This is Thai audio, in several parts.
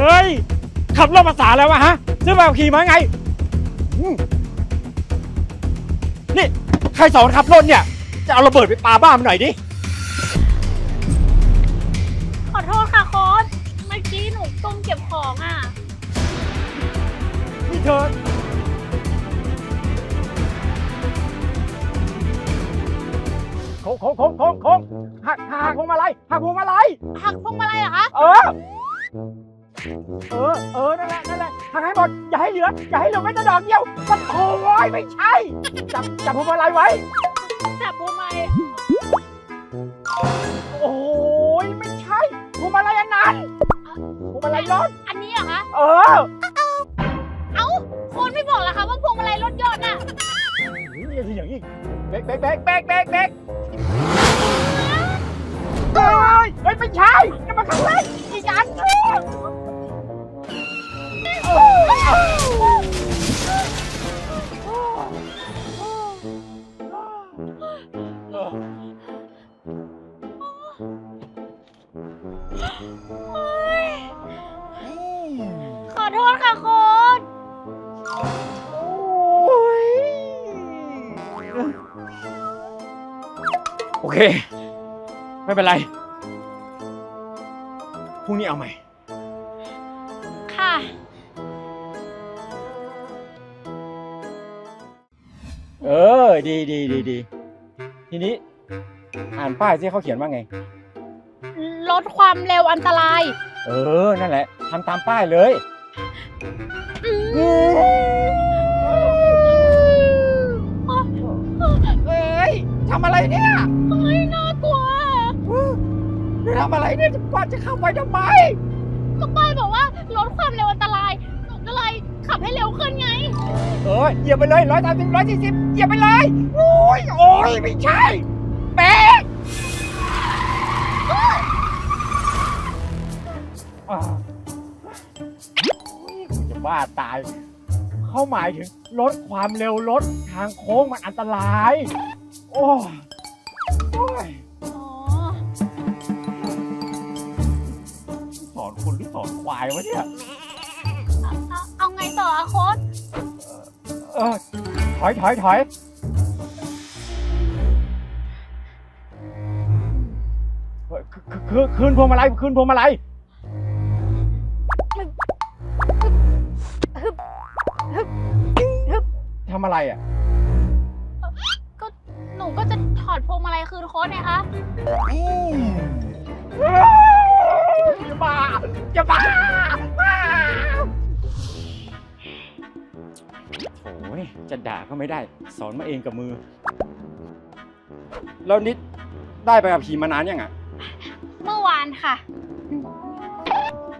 เรื่องภาษาแล้ววะฮะซื้อใบขับขี่มาไงอืมนี่ ใครสอนขับรถเนี่ย จะเอาระเบิดไปปาบ้านมันหน่อยดิ ขอโทษค่ะโค้ดเมื่อกี้หนูก้มเก็บของอะ นี่เธอ โค้งโค้งโค้งโค้งโค้งหักหักพวงมาลัยหักพวงมาลัยหักพวงมาลัยเหรอคะ เออ เออ เออ นั่นแหละ นั่นแหละหักให้หมด อย่าให้เหลือ อย่าให้เหลือแม้แต่ดอกเดียวมันโอ้ยไม่ใช่ จับ จับพวงมาลัยไว้ จับพวงมาลัยโอ้ยไม่ใช่พวงมาลัยอันนั้นพวงมาลัยรถ อันนี้เหรอคะ เออ เอ้าโค้ดไม่บอกเหรอคะว่าพวงมาลัยรถยนต์อะนี่สิอย่างนี้เบรกเบรกเบรกเบรกเบรกเบรก โอเค ไม่เป็นไร พรุ่งนี้เอาใหม่ ค่ะ เออ ดีดีดีดี ทีนี้ อ่านป้ายสิเขาเขียนว่าไง ลดความเร็วอันตราย เออ นั่นแหละ ทำตามป้ายเลย อืม ทำอะไรเนี่ยเฮ้ยน่ากลัวจะทำอะไรเนี่ยจะว่าจะเข้าไปทำไมก็ป้ายบอกว่าลดความเร็วอันตรายหนูก็เลยขับให้เร็วขึ้นไง เออเหยียบไปเลยร้อยสามสิบร้อยสี่สิบเหยียบไปเลยโอ้ยโอ้ยไม่ใช่เบรกอ่าโอ้ยกูจะบ้าตาย เขาหมายถึงลดความเร็วลดทางโค้งมันอันตราย โอ้ยโอ้ยอ๋อ สอนคนหรือสอนควายวะเนี่ยเอาเอาเอาไงต่ออะโค้ดเออ ถอยถอยถอยเฮ้ยคือคือคืนพวงมาลัยคืนพวงมาลัย ฮึบ ฮึบฮึบทำอะไรอะ ก็หนูก็จะถอดพวงมาลัยคืนโค้ดไงคะจะบ้าจะบ้าโอ้ยจะด่าก็ไม่ได้ สอนมาเองกับมือ แล้วนิดได้ไปกับขี่มานานยังอะ เมื่อวานค่ะ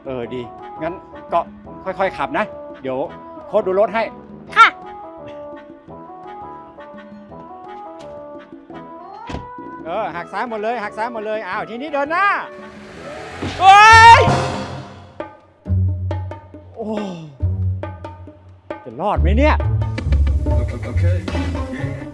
เออดี งั้นก็ค่อยๆขับนะ เดี๋ยว โค้ดดูรถให้ ค่ะ เออหักซ้ายหมดเลยหักซ้ายหมดเลยอ้าวทีนี้เดินหน้าเฮ้ยโอ้จะรอดไหมเนี่ย Okay.